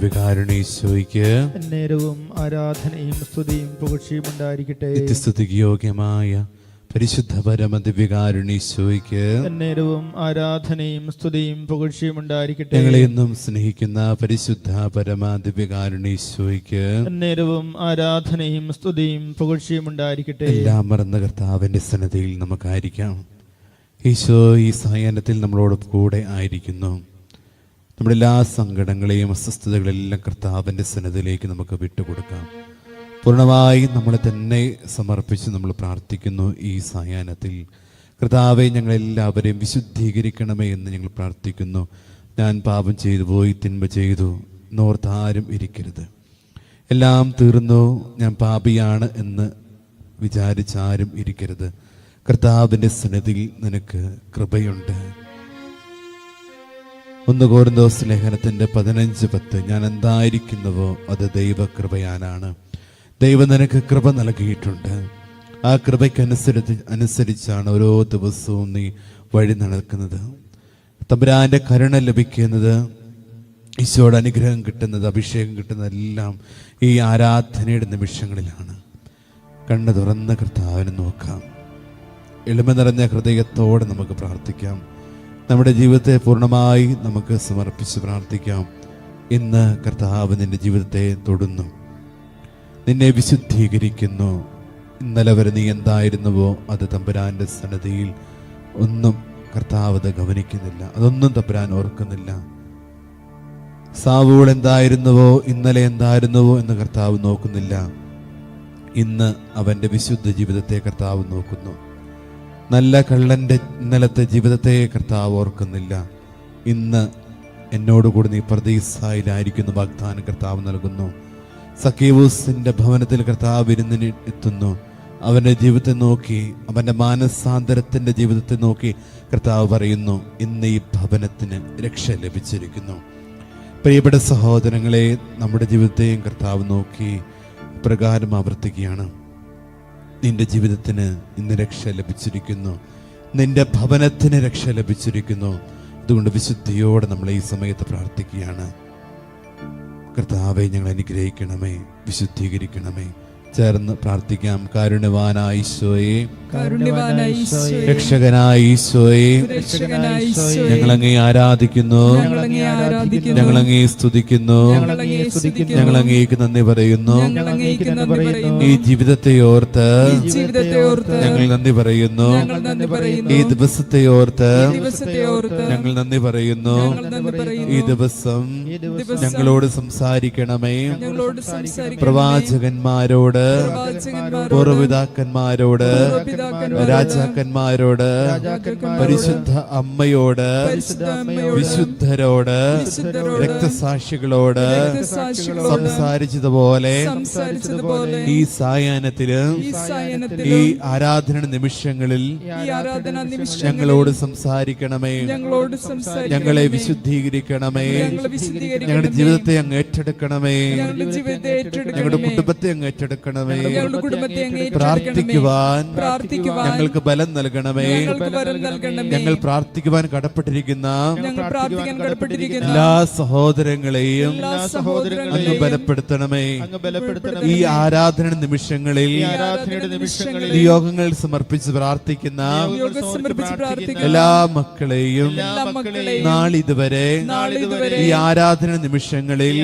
പരമാദിവികാരുണീശോയ്ക്ക് നേരവും ആരാധനയും സ്തുതിയും പുകഴ്ചയും ഉണ്ടായിരിക്കട്ടെ. നിത്യസ്തുതിക്ക് യോഗ്യമായ പരിശുദ്ധ പരമദിവികാരുണീശോയ്ക്ക് നേരവും ആരാധനയും സ്തുതിയും പുകഴ്ചയും ഉണ്ടായിരിക്കട്ടെ. ഞങ്ങളെ എന്നും സ്നേഹിക്കുന്ന പരിശുദ്ധ പരമാദിവികാരുണീശോയ്ക്ക് നേരവും ആരാധനയും സ്തുതിയും പുകഴ്ചയും ഉണ്ടായിരിക്കട്ടെ. എല്ലാം മറന്ന കർത്താവിന്റെ സന്നദ്ധയിൽ നമുക്കായിരിക്കാം. ഈശോ ഈ സായാഹ്നത്തിൽ നമ്മളോട് കൂടെ ആയിരിക്കുന്നു. നമ്മുടെ എല്ലാ സങ്കടങ്ങളെയും അസ്വസ്ഥതകളെല്ലാം കർത്താവിന്റെ സന്നദ്ധയിലേക്ക് നമുക്ക് വിട്ടുകൊടുക്കാം. പൂർണമായി നമ്മളെ തന്നെ സമർപ്പിച്ച് നമ്മൾ പ്രാർത്ഥിക്കുന്നു ഈ സായാഹ്നത്തിൽ. കർത്താവെ ഞങ്ങളെല്ലാവരെയും വിശുദ്ധീകരിക്കണമേ എന്ന് ഞങ്ങൾ പ്രാർത്ഥിക്കുന്നു. ഞാൻ പാപം ചെയ്തു പോയി തിന്മ ചെയ്തു നോർത്താരും ഇരിക്കരുത്. എല്ലാം തീർന്നു ഞാൻ പാപിയാണ് എന്ന് വിചാരിച്ചാരും ഇരിക്കരുത്. കർത്താവിന്റെ സന്നിധിയിൽ നിനക്ക് കൃപയുണ്ട്. ഒന്ന് കോരുന്തോസ് ലേഖനത്തിന്റെ പതിനഞ്ച് പത്ത്. ഞാൻ എന്തായിരിക്കുന്നുവോ അത് ദൈവകൃപയാനാണ് ദൈവം നിനക്ക് കൃപ നൽകിയിട്ടുണ്ട്. ആ കൃപയ്ക്കനുസരിച്ച് അനുസരിച്ചാണ് ഓരോ ദിവസവും നീ വഴി നടക്കുന്നത്. തമ്പുരാന്റെ കരുണ ലഭിക്കുന്നത് ഈശോയുടെ അനുഗ്രഹം കിട്ടുന്നത് അഭിഷേകം കിട്ടുന്നതെല്ലാം ഈ ആരാധനയുടെ നിമിഷങ്ങളിലാണ്. കണ്ണ് തുറന്ന കർത്താവിനെ നോക്കാം. എളിമ നിറഞ്ഞ ഹൃദയത്തോടെ നമുക്ക് പ്രാർത്ഥിക്കാം. നമ്മുടെ ജീവിതത്തെ പൂർണമായി നമുക്ക് സമർപ്പിച്ച് പ്രാർത്ഥിക്കാം. ഇന്ന് കർത്താവ് നിന്റെ ജീവിതത്തെ തൊടുന്നു. നിന്നെ വിശുദ്ധീകരിക്കുന്നു. ഇന്നലെ വരെ നീ എന്തായിരുന്നുവോ അത് തമ്പുരാന്റെ സന്നദ്ധിയിൽ ഒന്നും കർത്താവ് അത് ഗവനിക്കുന്നില്ല. അതൊന്നും തമ്പുരാൻ ഓർക്കുന്നില്ല. സാവുകൾ എന്തായിരുന്നുവോ ഇന്നലെ എന്തായിരുന്നുവോ എന്ന് കർത്താവ് നോക്കുന്നില്ല. ഇന്ന് അവന്റെ വിശുദ്ധ ജീവിതത്തെ കർത്താവ് നോക്കുന്നു. നല്ല കള്ളന്റെ ഇന്നലത്തെ ജീവിതത്തെ കർത്താവ് ഓർക്കുന്നില്ല. ഇന്ന് എന്നോടുകൂടി നീ പ്രതീസായിലായിരിക്കുന്നു വാഗ്ദാനം കർത്താവ് നൽകുന്നു. സക്കീവൂസിന്റെ ഭവനത്തിൽ കർത്താവ് വിരുന്നിന് എത്തുന്നു. അവന്റെ ജീവിതത്തെ നോക്കി അവന്റെ മാനസാന്തരത്തിന്റെ ജീവിതത്തെ നോക്കി കർത്താവ് പറയുന്നു ഇന്ന് ഈ ഭവനത്തിന് രക്ഷ ലഭിച്ചിരിക്കുന്നു. പ്രിയപ്പെട്ട സഹോദരങ്ങളെ നമ്മുടെ ജീവിതത്തെയും കർത്താവ് നോക്കി പ്രകാരം ആവർത്തിക്കുകയാണ്. നിന്റെ ജീവിതത്തിന് ഇന്ന് രക്ഷ ലഭിച്ചിരിക്കുന്നു. നിന്റെ ഭവനത്തിന് രക്ഷ ലഭിച്ചിരിക്കുന്നു. അതുകൊണ്ട് വിശുദ്ധിയോടെ നമ്മൾ ഈ സമയത്ത് പ്രാർത്ഥിക്കുകയാണ്. കർത്താവെ ഞങ്ങൾ അനുഗ്രഹിക്കണമേ വിശുദ്ധീകരിക്കണമേ. ചേർന്ന് പ്രാർത്ഥിക്കാം. കാരുണ്യവാനായ ഈശോയെ. രക്ഷകനായ ഈശോയെ. രക്ഷകനായ ഈശോയെ, ഞങ്ങളങ്ങേ ആരാധിക്കുന്നു. ഞങ്ങളങ്ങേ സ്തുതിക്കുന്നു. ഞങ്ങളങ്ങേ സ്തുതിക്കുന്നു. ഞങ്ങളങ്ങേക്ക് നന്ദി പറയുന്നു. ഈ ജീവിതത്തെ ഓർത്ത് ഈ ജീവിതത്തെ ഓർത്ത് ഞങ്ങൾ നന്ദി പറയുന്നു. ഞങ്ങൾ നന്ദി പറയുന്നു. ഈ ദിവസത്തെ ഓർത്ത് ഈ ദിവസത്തെ ഓർത്ത് ഞങ്ങൾ നന്ദി പറയുന്നു. ഞങ്ങൾ നന്ദി പറയുന്നു. ഈ ദിവസം ഞങ്ങളോട് സംസാരിക്കണമേ. പ്രവാചകന്മാരോട് പ്രവാചകന്മാരോട് പൂർവപിതാക്കന്മാരോട് പിതാക്കന്മാരോട് രാജാക്കന്മാരോട് പരിശുദ്ധ അമ്മയോട് വിശുദ്ധ അമ്മയോട് വിശുദ്ധരോട് രക്തസാക്ഷികളോട് സംസാരിച്ചതുപോലെ ഈ സായാഹ്നത്തിൽ ഈ ആരാധന നിമിഷങ്ങളിൽ ഞങ്ങളോട് സംസാരിക്കണമേ. ഞങ്ങളെ വിശുദ്ധീകരിക്കണമേ. ഞങ്ങളെ ഞങ്ങളുടെ ജീവിതത്തെ അങ്ങ് ഏറ്റെടുക്കണമേ. ഞങ്ങളുടെ കുടുംബത്തെ അങ്ങ് ഏറ്റെടുക്കണമേ. പ്രാർത്ഥിക്കുവാൻ ഞങ്ങൾക്ക് ബലം നൽകണമേ. ഞങ്ങൾ പ്രാർത്ഥിക്കുവാൻ കടപ്പെട്ടിരിക്കുന്ന എല്ലാ സഹോദരങ്ങളെയും എല്ലാ അങ്ങ് സഹോദരങ്ങളെയും ബലപ്പെടുത്തണമേ. ഈ ആരാധന നിമിഷങ്ങളിൽ ആരാധനയുടെ നിമിഷങ്ങളിൽ നിയോഗങ്ങൾ സമർപ്പിച്ച് പ്രാർത്ഥിക്കുന്ന എല്ലാ മക്കളെയും എല്ലാ മക്കളെയും നാളിതുവരെ നാളിതുവരെ ഈ ആരാധന നിമിഷങ്ങളിൽ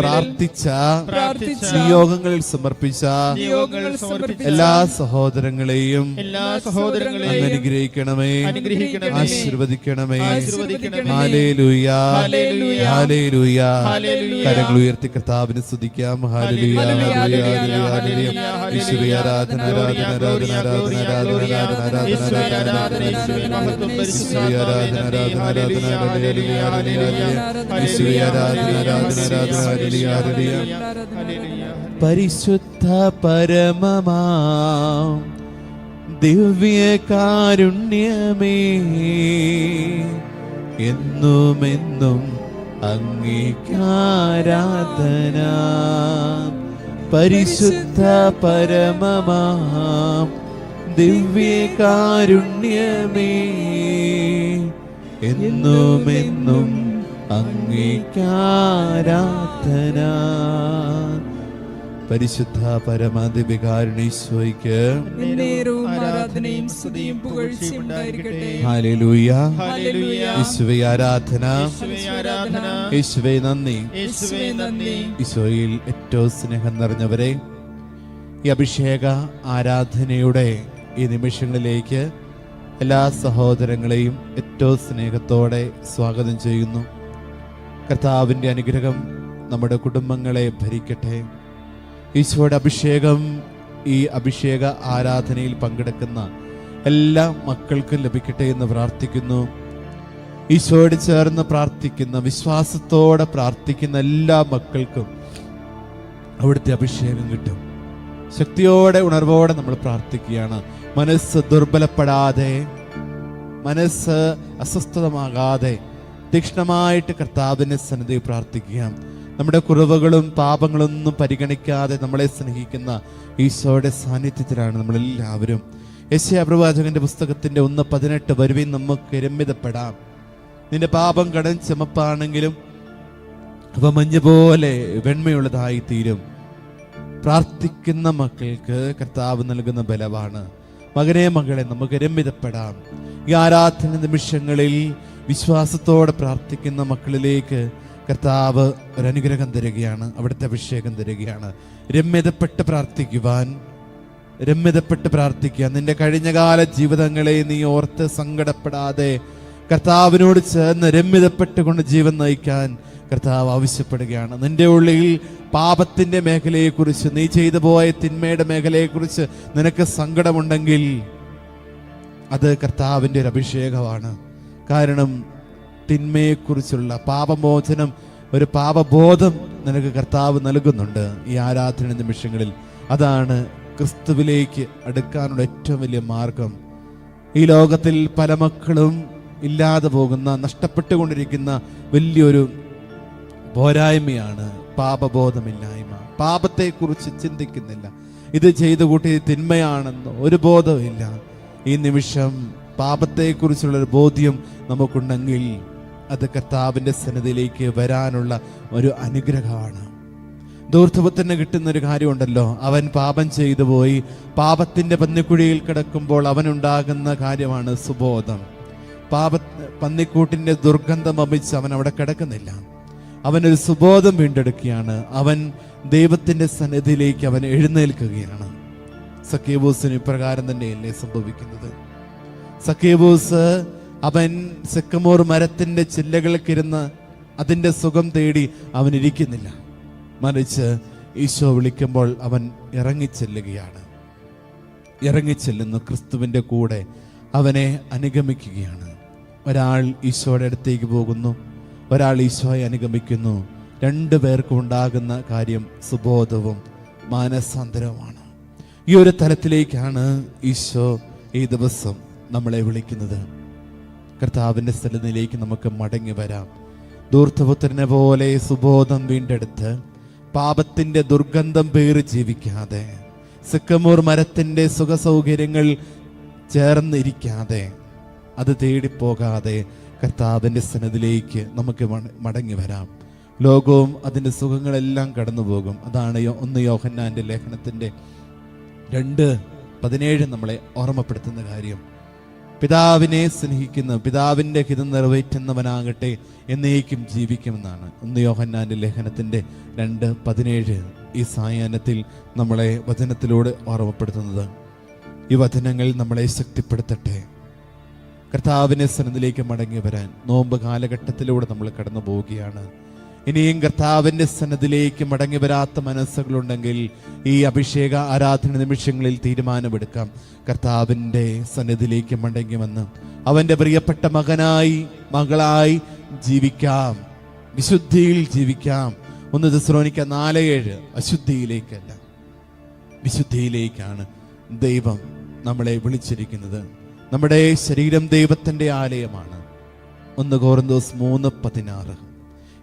പ്രാർത്ഥിച്ച പ്രാർത്ഥിച്ച നിയോഗങ്ങളിൽ സമർപ്പിച്ച നിയോഗങ്ങൾ സമർപ്പിച്ച എല്ലാ സഹോദരങ്ങളെയും എല്ലാ അങ്ങ് സഹോദരങ്ങളെയും അനുഗ്രഹിക്കണമേ. അനുഗ്രഹിക്കണമേ. ആശീർവദിക്കണമേ. കരങ്ങൾ ഉയർത്തി കർത്താവിന് സ്തുതിക്കാം ഹാലേലൂയ ആരാധന ആരാധന ആരാധന ആരാധന ആരാധന ആരാധന പരിശുദ്ധ പരമമാ ദിവ്യകാരുണ്യമേ എന്നുമെന്നും അങ്ങേക്കാരാധന പരിശുദ്ധ പരമമാം ദിവ്യകാരുണ്യമേ. എന്നുമെന്നും അങ്ങേക്കാരാധന പരിശുദ്ധ പരമദിവികാരുണീശോയ്ക്ക് ആരാധനയും സ്തുതിയും പുകഴ്ചയും ഉണ്ടായിരിക്കട്ടെ. ഹാലലൂയ ഹല്ലേലൂയ. യേശുവേ ആരാധന. ആരാധന. യേശുവേ നന്ദി. യേശുവേ നന്ദി. ഈശോയിൽ ഏറ്റവും സ്നേഹം നിറഞ്ഞവരെ ഈ അഭിഷേക ആരാധനയുടെ ഈ നിമിഷങ്ങളിലേക്ക് എല്ലാ സഹോദരങ്ങളെയും ഏറ്റവും സ്നേഹത്തോടെ സ്വാഗതം ചെയ്യുന്നു. കർത്താവിന്റെ അനുഗ്രഹം നമ്മുടെ കുടുംബങ്ങളെ ഭരിക്കട്ടെ. ഈശോയുടെ അഭിഷേകം ഈ അഭിഷേക ആരാധനയിൽ പങ്കെടുക്കുന്ന എല്ലാ മക്കൾക്കും ലഭിക്കട്ടെ എന്ന് പ്രാർത്ഥിക്കുന്നു. ഈശോയോട് ചേർന്ന് പ്രാർത്ഥിക്കുന്ന വിശ്വാസത്തോടെ പ്രാർത്ഥിക്കുന്ന എല്ലാ മക്കൾക്കും അവിടുത്തെ അഭിഷേകം കിട്ടും. ശക്തിയോടെ ഉണർവോടെ നമ്മൾ പ്രാർത്ഥിക്കുകയാണ്. മനസ്സ് ദുർബലപ്പെടാതെ മനസ്സ് അസ്വസ്ഥതമാകാതെ തീക്ഷ്ണമായിട്ട് കർത്താവിനെ സന്നിധി പ്രാർത്ഥിക്കുക നമ്മുടെ കുറവുകളും പാപങ്ങളൊന്നും പരിഗണിക്കാതെ നമ്മളെ സ്നേഹിക്കുന്ന ഈശോയുടെ സാന്നിധ്യത്തിലാണ് നമ്മളെല്ലാവരും. യശയ പ്രവാചകന്റെ പുസ്തകത്തിന്റെ ഒന്ന് പതിനെട്ട് വരുവിൻ നമുക്ക് രമ്യതപ്പെടാം. നിന്റെ പാപം കടൻ ചുമപ്പാണെങ്കിലും അവ മഞ്ഞ പോലെ വെണ്മയുള്ളതായി തീരും പ്രാർത്ഥിക്കുന്ന മക്കൾക്ക് കർത്താവ് നൽകുന്ന ബലമാണ്. മകനെ മകളെ നമുക്ക് രമ്യതപ്പെടാം. ഈ ആരാധന നിമിഷങ്ങളിൽ വിശ്വാസത്തോടെ പ്രാർത്ഥിക്കുന്ന മക്കളിലേക്ക് കർത്താവ് ഒരു അനുഗ്രഹം തരികയാണ് അവിടുത്തെ അഭിഷേകം തരികയാണ്. രമ്യതപ്പെട്ട് പ്രാർത്ഥിക്കുവാൻ രമ്യതപ്പെട്ട് പ്രാർത്ഥിക്കുക. നിന്റെ കഴിഞ്ഞകാല ജീവിതങ്ങളെ നീ ഓർത്ത് സങ്കടപ്പെടാതെ കർത്താവിനോട് ചേർന്ന് രമ്യതപ്പെട്ടുകൊണ്ട് ജീവൻ നയിക്കാൻ കർത്താവ് ആവശ്യപ്പെടുകയാണ്. നിന്റെ ഉള്ളിൽ പാപത്തിന്റെ മേഖലയെക്കുറിച്ച് നീ ചെയ്തു പോയ തിന്മയുടെ മേഖലയെക്കുറിച്ച് നിനക്ക് സങ്കടമുണ്ടെങ്കിൽ അത് കർത്താവിന്റെ ഒരു അഭിഷേകമാണ്. കാരണം തിന്മയെക്കുറിച്ചുള്ള പാപമോചനം ഒരു പാപബോധം നിനക്ക് കർത്താവ് നൽകുന്നുണ്ട് ഈ ആരാധന നിമിഷങ്ങളിൽ. അതാണ് ക്രിസ്തുവിലേക്ക് അടുക്കാനുള്ള ഏറ്റവും വലിയ മാർഗം. ഈ ലോകത്തിൽ പല മക്കളും ഇല്ലാതെ പോകുന്ന നഷ്ടപ്പെട്ടുകൊണ്ടിരിക്കുന്ന വലിയൊരു പോരായ്മയാണ് പാപബോധമില്ലായ്മ. പാപത്തെക്കുറിച്ച് ചിന്തിക്കുന്നില്ല. ഇത് ചെയ്തു കൂട്ടി തിന്മയാണെന്ന് ഒരു ബോധമില്ല ഈ നിമിഷം പാപത്തെക്കുറിച്ചുള്ളൊരു ബോധ്യം നമുക്കുണ്ടെങ്കിൽ അത് കർത്താവിന്റെ സന്നിധിയിലേക്ക് വരാനുള്ള ഒരു അനുഗ്രഹമാണ്. ധൂർത്തപത്തിന് കിട്ടുന്ന ഒരു കാര്യമുണ്ടല്ലോ. അവൻ പാപം ചെയ്തു പോയി. പാപത്തിന്റെ പന്നിക്കുഴിയിൽ കിടക്കുമ്പോൾ അവനുണ്ടാകുന്ന കാര്യമാണ് സുബോധം. പാപ പന്നിക്കൂട്ടിന്റെ ദുർഗന്ധം വമിച്ച് അവൻ അവിടെ കിടക്കുന്നില്ല. അവനൊരു സുബോധം വീണ്ടെടുക്കുകയാണ്. അവൻ ദൈവത്തിന്റെ സന്നിധിയിലേക്ക് അവൻ എഴുന്നേൽക്കുകയാണ്. സക്കേബൂസിന് ഇപ്രകാരം തന്നെയല്ലേ സംഭവിക്കുന്നത്? സക്കേബൂസ് അവൻ സെക്കമോർ മരത്തിന്റെ ചില്ലകൾക്കിരുന്ന് അതിന്റെ സുഖം തേടി അവൻ ഇരിക്കുന്നില്ല മറിച്ച് ഈശോ വിളിക്കുമ്പോൾ അവൻ ഇറങ്ങിച്ചെല്ലുകയാണ്. ഇറങ്ങിച്ചെല്ലുന്നു ക്രിസ്തുവിന്റെ കൂടെ അവനെ അനുഗമിക്കുകയാണ്. ഒരാൾ ഈശോയുടെ അടുത്തേക്ക് പോകുന്നു. ഒരാൾ ഈശോയെ അനുഗമിക്കുന്നു. രണ്ടു പേർക്കും ഉണ്ടാകുന്ന കാര്യം സുബോധവും മാനസാന്തരവുമാണ്. ഈ ഒരു തലത്തിലേക്കാണ് ഈശോ ഈ ദിവസം നമ്മളെ വിളിക്കുന്നത്. കർത്താവിന്റെ സ്ഥലത്തിലേക്ക് നമുക്ക് മടങ്ങി വരാം. ദൂർത്തപുത്രനെ പോലെ സുബോധം വീണ്ടെടുത്ത് പാപത്തിന്റെ ദുർഗന്ധം പേറി ജീവിക്കാതെ സിക്കമൂർ മരത്തിന്റെ സുഖസൗകര്യങ്ങൾ ചേർന്നിരിക്കാതെ അത് തേടിപ്പോകാതെ കർത്താവിന്റെ സന്നദ്ധിലേക്ക് നമുക്ക് മട- മടങ്ങി വരാം. ലോകവും അതിന്റെ സുഖങ്ങളെല്ലാം കടന്നു പോകും അതാണ് ഒന്ന് യോഹന്നാന്റെ ലേഖനത്തിന്റെ രണ്ട് പതിനേഴ് നമ്മളെ ഓർമ്മപ്പെടുത്തുന്ന കാര്യം. പിതാവിനെ സ്നേഹിക്കുന്ന പിതാവിന്റെ ഹിതം നിറവേറ്റുന്നവനാകട്ടെ എന്നേക്കും ജീവിക്കുമെന്നാണ്. ഒന്ന് യോഹന്നാന്റെ ലേഖനത്തിന്റെ രണ്ട് പതിനേഴ് ഈ സായാഹ്നത്തിൽ നമ്മളെ വചനത്തിലൂടെ ഓർമ്മപ്പെടുത്തുന്നത്. ഈ വചനങ്ങൾ നമ്മളെ ശക്തിപ്പെടുത്തട്ടെ. കർത്താവിനെ സന്നദ്ധിലേക്ക് മടങ്ങി വരാൻ നോമ്പ് കാലഘട്ടത്തിലൂടെ നമ്മൾ കടന്നു പോവുകയാണ് ഇനിയും കർത്താവിന്റെ സന്നദ്ധിലേക്ക് മടങ്ങി വരാത്ത മനസ്സുകളുണ്ടെങ്കിൽ ഈ അഭിഷേക ആരാധന നിമിഷങ്ങളിൽ തീരുമാനമെടുക്കാം. കർത്താവിന്റെ സന്നിധിയിലേക്ക് മടങ്ങി വന്ന് അവന്റെ പ്രിയപ്പെട്ട മകനായി മകളായി ജീവിക്കാം. വിശുദ്ധിയിൽ ജീവിക്കാം. ഒന്ന് ദിസ്രോനിക്ക നാല് ഏഴ് അശുദ്ധിയിലേക്കല്ല. വിശുദ്ധിയിലേക്കാണ് ദൈവം നമ്മളെ വിളിച്ചിരിക്കുന്നത്. നമ്മുടെ ശരീരം ദൈവത്തിന്റെ ആലയമാണ്. ഒന്ന് കോറിന്തോസ് മൂന്ന് പതിനാറ്.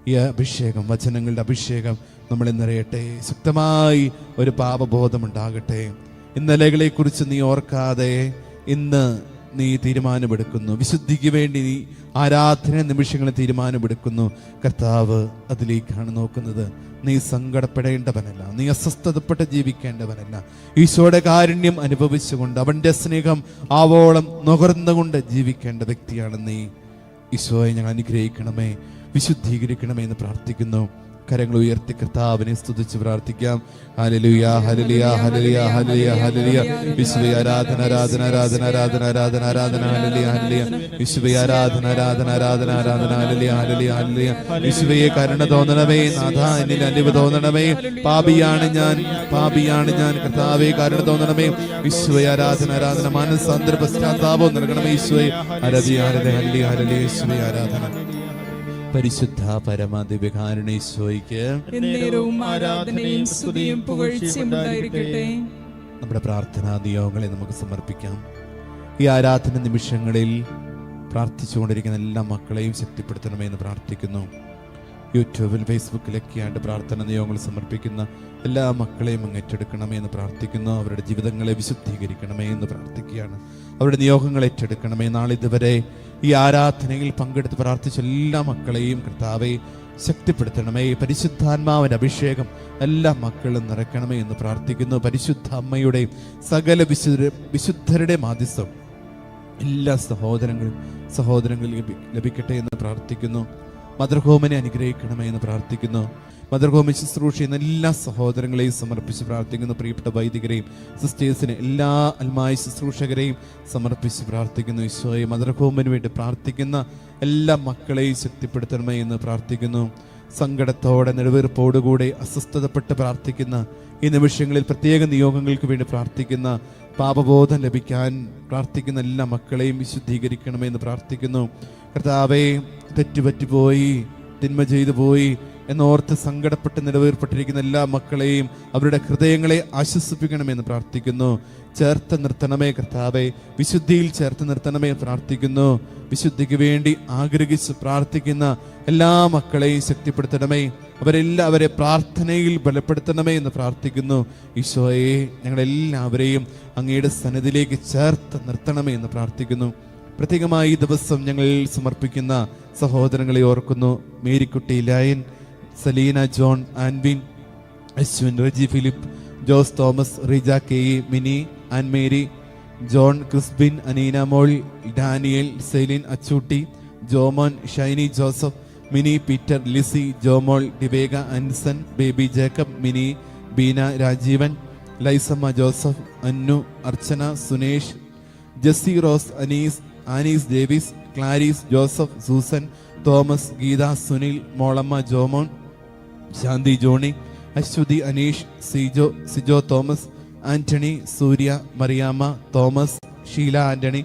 ഈ അഭിഷേകം വചനങ്ങളുടെ അഭിഷേകം നമ്മളെ നിറയട്ടെ. ശക്തമായി ഒരു പാപബോധം ഇന്നലകളെക്കുറിച്ച് ഇന്നലകളെ കുറിച്ച് നീ ഓർക്കാതെ ഇന്ന് നീ തീരുമാനമെടുക്കുന്നു. വിശുദ്ധിക്ക് വേണ്ടി നീ ആരാധന നിമിഷങ്ങളെ തീരുമാനമെടുക്കുന്നു. കർത്താവ് അതിലേക്കാണ് നോക്കുന്നത്. നീ സങ്കടപ്പെടേണ്ടവനല്ല. നീ അസ്വസ്ഥതപ്പെട്ട് ജീവിക്കേണ്ടവനല്ല. ഈശോയുടെ കാരുണ്യം അനുഭവിച്ചുകൊണ്ട് അവന്റെ സ്നേഹം ആവോളം നുകർന്നുകൊണ്ട് ജീവിക്കേണ്ട വ്യക്തിയാണ് നീ. ഈശോയെ ഞങ്ങൾ അനുഗ്രഹിക്കണമേ. വിശുദ്ധീകരിക്കണമേ എന്ന് പ്രാർത്ഥിക്കുന്നു. കരങ്ങൾ ഉയർത്തി കർത്താവിനെ സ്തുതിച്ച് പ്രാർത്ഥിക്കാം. ഹല്ലേലൂയ ഹല്ലേലൂയ ഹല്ലേലൂയ ഹല്ലേലൂയ ഹല്ലേലൂയ. വിശുവേ ആരാധന ആരാധന ആരാധന ആരാധന ആരാധന ആരാധന ഹല്ലേലൂയ ഹല്ലേലൂയ. വിശുവേ ആരാധന ആരാധന ആരാധന ആരാധന ഹല്ലേലൂയ ഹല്ലേലൂയ ഹലിയ വിശുവയെ കരുണ തോന്നണമേ നാഥ എന്നിൽ അലിവ് തോന്നണമേ. പാപിയാണ് ഞാൻ പാപിയാണ് ഞാൻ. കർത്താവെ കരുണ തോന്നണമേ. വിശ്വ ആരാധന ആരാധന. മാനസാന്തര പശ്ചാത്താപം നൽകണമേ ഈശോയെ. ഹരതി ഹല്ലേലൂയ ഹല്ലേലൂയ ഈശോയെ ആരാധന. പരിശുദ്ധ പരമാദിവ്യകാരുണീശോയ്ക്ക് എന്നേരവും ആരാധനയും സ്തുതിയും പുകഴ്ചയും ഉണ്ടായിരിക്കട്ടെ. നമ്മുടെ പ്രാർത്ഥനാ നിയോഗങ്ങളെ നമുക്ക് സമർപ്പിക്കാം. ഈ ആരാധന നിമിഷങ്ങളിൽ പ്രാർത്ഥിച്ചുകൊണ്ടിരിക്കുന്ന എല്ലാ മക്കളെയും ശക്തിപ്പെടുത്തണമെന്ന് പ്രാർത്ഥിക്കുന്നു. യൂട്യൂബിൽ ഫേസ്ബുക്കിലൊക്കെയായിട്ട് പ്രാർത്ഥന നിയോഗങ്ങൾ സമർപ്പിക്കുന്ന എല്ലാ മക്കളെയും അങ്ങ് ഏറ്റെടുക്കണമേ എന്ന് പ്രാർത്ഥിക്കുന്നു. അവരുടെ ജീവിതങ്ങളെ വിശുദ്ധീകരിക്കണമേ എന്ന് പ്രാർത്ഥിക്കുകയാണ്. അവരുടെ നിയോഗങ്ങൾ ഏറ്റെടുക്കണമേ. നാളിതുവരെ ഈ ആരാധനയിൽ പങ്കെടുത്ത് പ്രാർത്ഥിച്ച എല്ലാ മക്കളെയും കർത്താവെ ശക്തിപ്പെടുത്തണമേ. പരിശുദ്ധാത്മാവിന്റെ അഭിഷേകം എല്ലാ മക്കളും നിറയ്ക്കണമേ എന്ന് പ്രാർത്ഥിക്കുന്നു. പരിശുദ്ധ അമ്മയുടെയും സകല വിശുദ്ധ വിശുദ്ധരുടെ മാധ്യസ്ഥം എല്ലാ സഹോദരങ്ങളും സഹോദരങ്ങളിൽ ലഭിക്കട്ടെ എന്ന് പ്രാർത്ഥിക്കുന്നു. മദർഹോമിനെ അനുഗ്രഹിക്കണമേ എന്ന് പ്രാർത്ഥിക്കുന്നു. മദർ ഹോമി ശുശ്രൂഷ ചെയ്യുന്ന എല്ലാ സഹോദരങ്ങളെയും സമർപ്പിച്ച് പ്രാർത്ഥിക്കുന്നു. പ്രിയപ്പെട്ട വൈദികരെയും സിസ്റ്റേഴ്സിനെ എല്ലാ അൽമായ ശുശ്രൂഷകരെയും സമർപ്പിച്ച് പ്രാർത്ഥിക്കുന്നു. ഈശോയെ മദർ മദർഹോമിന് വേണ്ടി പ്രാർത്ഥിക്കുന്ന എല്ലാ മക്കളെയും ശക്തിപ്പെടുത്തണമേ എന്ന് പ്രാർത്ഥിക്കുന്നു. സങ്കടത്തോടെ നെടുവീർപ്പോടുകൂടെ അസ്വസ്ഥതപ്പെട്ട് പ്രാർത്ഥിക്കുന്ന ഈ നിമിഷങ്ങളിൽ പ്രത്യേക നിയോഗങ്ങൾക്ക് വേണ്ടി പ്രാർത്ഥിക്കുന്ന പാപബോധം ലഭിക്കാൻ പ്രാർത്ഥിക്കുന്ന എല്ലാ മക്കളെയും വിശുദ്ധീകരിക്കണമെന്ന് പ്രാർത്ഥിക്കുന്നു. കർത്താവെ തെറ്റുപറ്റിപ്പോയി തിന്മ ചെയ്തു പോയി എന്നോർത്ത് സങ്കടപ്പെട്ട് നിലവേർപ്പെട്ടിരിക്കുന്ന എല്ലാ മക്കളെയും അവരുടെ ഹൃദയങ്ങളെ ആശ്വസിപ്പിക്കണമെന്ന് പ്രാർത്ഥിക്കുന്നു. ചേർത്ത് നിർത്തണമേ കർത്താവെ. വിശുദ്ധിയിൽ ചേർത്ത് നിർത്തണമേ പ്രാർത്ഥിക്കുന്നു. വിശുദ്ധിക്ക് വേണ്ടി ആഗ്രഹിച്ച് പ്രാർത്ഥിക്കുന്ന എല്ലാ മക്കളെയും ശക്തിപ്പെടുത്തണമേ. അവരെല്ലാവരെ പ്രാർത്ഥനയിൽ ബലപ്പെടുത്തണമേ എന്ന് പ്രാർത്ഥിക്കുന്നു. ഈശോയെ ഞങ്ങളെല്ലാവരെയും അങ്ങയുടെ സന്നിധിയിലേക്ക് ചേർത്ത് നിർത്തണമേ എന്ന് പ്രാർത്ഥിക്കുന്നു. പ്രത്യേകമായി ഈ ദിവസം ഞങ്ങൾ സമർപ്പിക്കുന്ന സഹോദരങ്ങളെ ഓർക്കുന്നു. Marykutty Layan Saleena John Anvin Ashwin Reji Philip Jose Thomas Rija K Mini Annmary John Chrisbin Aneena Mol Daniel Celine Achootty Jomon Shiny Joseph Mini Peter Lissy Jomol ഡിവേഗ Anson Baby Jacob Mini Beena Rajeevan Laisamma Joseph Annu Archana Sunesh Jessy Rose Anees Annees Davis Clarice Joseph Susan Thomas Geetha Sunil Molamma Jomon Shanthi Johnny Aswathy Aneesh Sijo Sijo Thomas Antony Surya Mariyamma Thomas Sheela Antony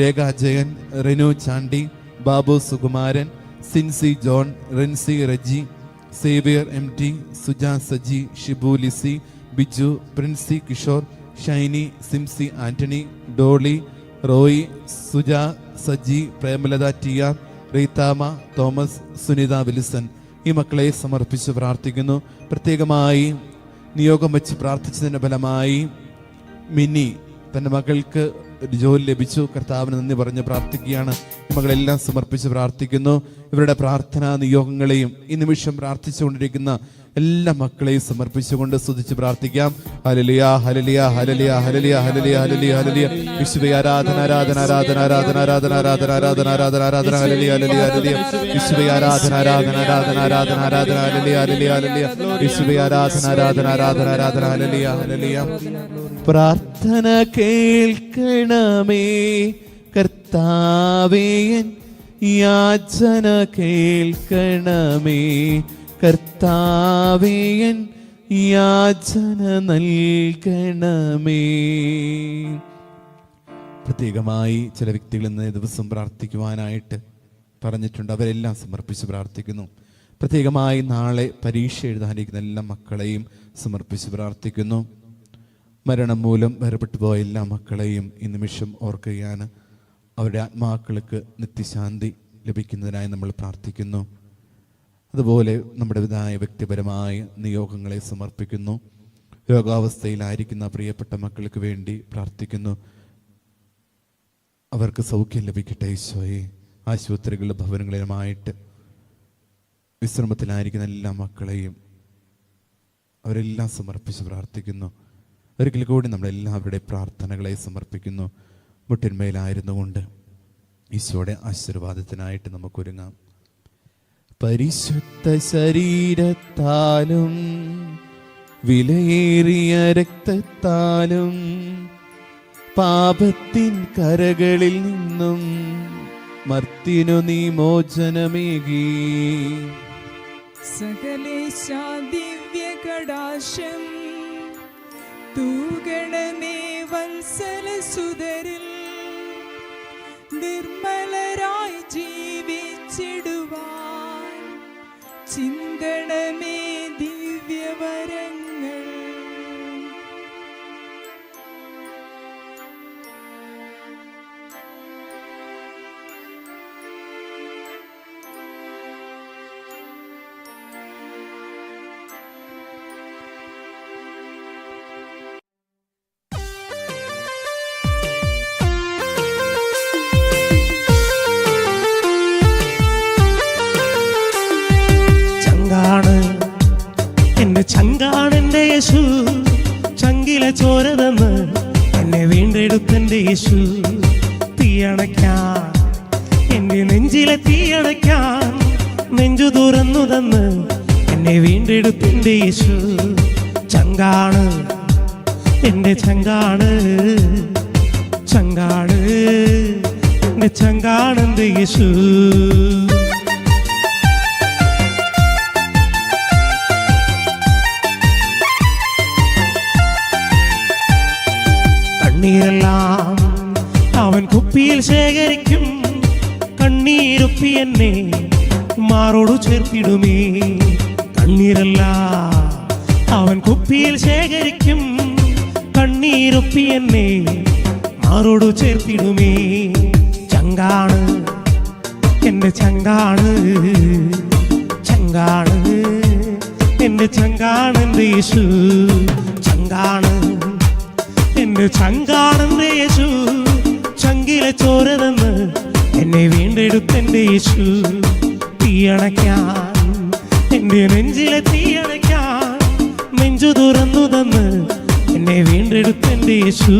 Rekha Jayan Rinu Chandy Babu Sukumaran Sincy John Rincy Reji Xavier M T Suja Saji Shibu Lissy Biju Princy Kishore Shiny Simsy Antony Dolly Roy Suja Saji Premalatha T R Reethama Thomas Sunitha Wilson. ഈ മക്കളെ സമർപ്പിച്ച് പ്രാർത്ഥിക്കുന്നു. പ്രത്യേകമായി നിയോഗം വെച്ച് പ്രാർത്ഥിച്ചതിന്റെ ഫലമായി mini തന്റെ മകൾക്ക് ഒരു ജോലി ലഭിച്ചു. കർത്താവിന് നന്ദി പറഞ്ഞ് പ്രാർത്ഥിക്കുകയാണ്. മകളെല്ലാം സമർപ്പിച്ച് പ്രാർത്ഥിക്കുന്നു. ഇവരുടെ പ്രാർത്ഥനാ നിയോഗങ്ങളെയും ഈ നിമിഷം പ്രാർത്ഥിച്ചുകൊണ്ടിരിക്കുന്ന എല്ലാ മക്കളെയും സമർപ്പിച്ചുകൊണ്ട് സ്തുതിച്ച് പ്രാർത്ഥിക്കാം ഹലലിയ ഹലലിയ ഹലലിയ ഹലലിയ ഹലലിയ ഹലലിയ ഹലലിയ വിശുദ്ധ ആരാധന ആരാധന ആരാധന ആരാധന ആരാധന ആരാധന ആരാധന ആരാധന ആരാധന ഹലലിയ ഹലലിയ ഹലലിയ വിശുദ്ധ ആരാധന ആരാധന ആരാധന ആരാധന ആരാധന ഹലലിയ ഹലലിയ ഹലലിയ വിശുദ്ധ ആരാധന ആരാധന ആരാധന ആരാധന ഹലലിയ ഹലലിയ പ്രാർത്ഥന കേൾക്കണമേ കർത്താവേ യാചന കേൾക്കണമേ കർത്താവേയൻ യാചന നൽകണമേ. പ്രത്യേകമായി ചില വ്യക്തികൾ ഇന്ന് ദിവസം പ്രാർത്ഥിക്കുവാനായിട്ട് പറഞ്ഞിട്ടുണ്ട്. അവരെല്ലാം സമർപ്പിച്ച് പ്രാർത്ഥിക്കുന്നു. പ്രത്യേകമായി നാളെ പരീക്ഷ എഴുതാനിരിക്കുന്ന എല്ലാ മക്കളെയും സമർപ്പിച്ച് പ്രാർത്ഥിക്കുന്നു. മരണം മൂലം വേർപെട്ടു പോയ എല്ലാ മക്കളെയും ഈ നിമിഷം ഓർക്കുകയാണ്. അവരുടെ ആത്മാക്കൾക്ക് നിത്യശാന്തി ലഭിക്കുന്നതിനായി നമ്മൾ പ്രാർത്ഥിക്കുന്നു. അതുപോലെ നമ്മുടെ നമ്മുടേതായ വ്യക്തിപരമായ നിയോഗങ്ങളെ സമർപ്പിക്കുന്നു. രോഗാവസ്ഥയിലായിരിക്കുന്ന പ്രിയപ്പെട്ട മക്കൾക്ക് വേണ്ടി പ്രാർത്ഥിക്കുന്നു. അവർക്ക് സൗഖ്യം ലഭിക്കട്ടെ ഈശോയെ. ആശുപത്രികളിലും ഭവനങ്ങളിലുമായിട്ട് വിശ്രമത്തിലായിരിക്കുന്ന എല്ലാ മക്കളെയും അവരെല്ലാം സമർപ്പിച്ച് പ്രാർത്ഥിക്കുന്നു. ഒരിക്കൽ കൂടി നമ്മളെല്ലാവരുടെ പ്രാർത്ഥനകളെ സമർപ്പിക്കുന്നു. മുട്ടിന്മേലായിരുന്നു കൊണ്ട് ഈശോയുടെ ആശീർവാദത്തിനായിട്ട് നമുക്കൊരുങ്ങാം. പരിശുദ്ധ ശരീരത്താലും വിലയേറിയ രക്തത്താലും പാപത്തിൻ കരകളിൽ നിന്നും മർത്തിനു നീ മോചനമേകി. സകലേശാ ദിവ്യകടാശം വത്സല വത്സലസുതരിൽ നിർമ്മലരായി ജീവിച്ചിടുവാൻ சிந்தனமே യേശു ചങ്കാണ്. എന്റെ ചങ്കാണ്. ചങ്കാണ്. എന്റെ ചങ്കാണ് യേശു? ചങ്കാണ്. എന്റെ ചങ്കാണ് യേശു ചങ്കാണ്. എന്റെ ചങ്കാണ് യേശു ചങ്കിലെ ചോരതെന്ന് എന്നെ വീണ്ടെടുത്ത യേശു. തീയണയ്ക്കാൻ എന്റെ നെഞ്ചിലെ തീയണയ്ക്കാൻ നെഞ്ചു തുറന്നു തന്ന് എന്നെ വീണ്ടെടുത്ത യേശു.